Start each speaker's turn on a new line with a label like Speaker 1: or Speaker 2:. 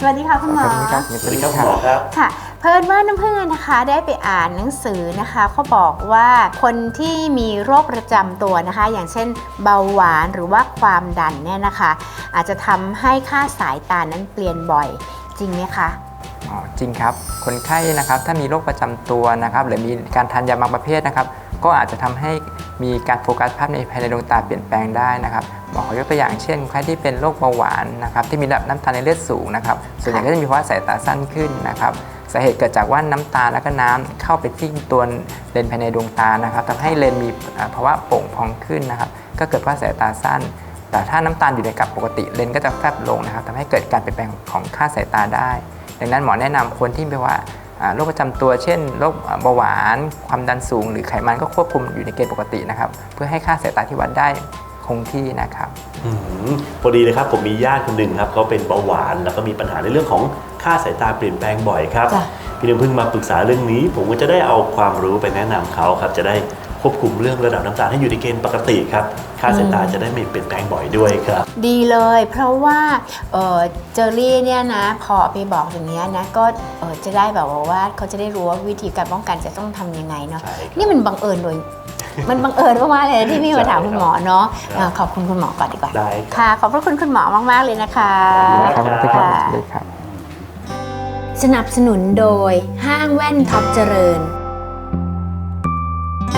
Speaker 1: ค่ะคุณหมอ
Speaker 2: ขอบคุณครับ
Speaker 3: สวัสดีครับคุณหมอครับ
Speaker 1: ค่ะ เพิ่นว่าน้ำพึ่งนะคะได้ไปอ่านหนังสือนะคะเขาบอกว่าคนที่มีโรคประจำตัวนะคะ อย่างเช่นเบาหวานหรือว่าความดันเนี่ยนะคะ อาจจะทำให้ค่าสายตานั้นเปลี่ยนบ่อยจริงไหมคะ
Speaker 2: อ๋อจริงครับ คนไข้นะครับถ้ามีโรคประจำตัวนะครับ หรือมีการทานยาบางประเภทนะครับ ก็อาจจะทำให้ มีการโฟกัสภาพในภายในดวงตาเปลี่ยนแปลงได้นะครับหมอขอยกตัวอย่างเช่นคนไข้ที่เป็นโรคเบาหวานนะครับที่มีระดับน้ำตาลในเลือดสูงนะครับส่วนใหญ่ก็จะมีภาวะสายตาสั้นขึ้นนะครับสาเหตุเกิดจากว่าน้ำตาและก็น้ำเข้าไปที่ตัวเลนภายในดวงตานะครับทำให้เลนมีภาวะโป่งพองขึ้นนะครับก็เกิดภาวะสายตาสั้น แต่ถ้าน้ำตาลอยู่ในกับปกติเลนก็จะแฟบลงนะครับทำให้เกิดการเปลี่ยนแปลงของค่าสายตาได้ ดังนั้นหมอแนะนำคนที่มีว่าอ่า โรคประจำตัวเช่นโรคเบาหวาน ความดันสูง หรือไขมันก็ควบคุมอยู่ในเกณฑ์ปกตินะครับ เพื่อให้ค่าสายตาที่วัดได้คงที่นะครับ
Speaker 3: อืมพอดีเลยครับผมมีญาติคนหนึ่งครับเขาเป็นเบาหวาน แล้วก็มีปัญหาในเรื่องของค่าสายตาเปลี่ยนแปลงบ่อยครับ
Speaker 1: จ้ะ
Speaker 3: พี่น้ำพึ่งมาปรึกษาเรื่องนี้ ผมก็จะได้เอาความรู้ไปแนะนำเขาครับจะได้ ควบคุมเรื่องระดับน้ำตาลให้อยู่ในเกณฑ์ปกติครับ ค่าสายตาจะได้ไม่เปลี่ยนแปลงบ่อยด้วยครับ
Speaker 1: ดีเลย เพราะว่าเอ่อเจอรี่เนี่ยนะ พอไปบอกอย่างเงี้ยนะ ก็เอ่อจะได้แบบว่าว่าเขาจะได้รู้ว่าวิธีการป้องกันจะต้องทำยังไงเนาะ
Speaker 3: ใช่ครับ
Speaker 1: นี่มันบังเอิญโดย มันบังเอิญมากๆเลยที่พี่มาถามคุณหมอเนาะ
Speaker 3: ครับ
Speaker 1: อ่าขอบคุณคุณหมอก่อนดีกว่า
Speaker 3: ได้ครับ
Speaker 1: ค่ะ ขอบพระคุณคุณหมอมาก ๆ เลยนะคะ
Speaker 2: ครับขอบคุณครับสวัสดีครับ
Speaker 1: สนับสนุนโดยห้างแว่นท็อปเจริญ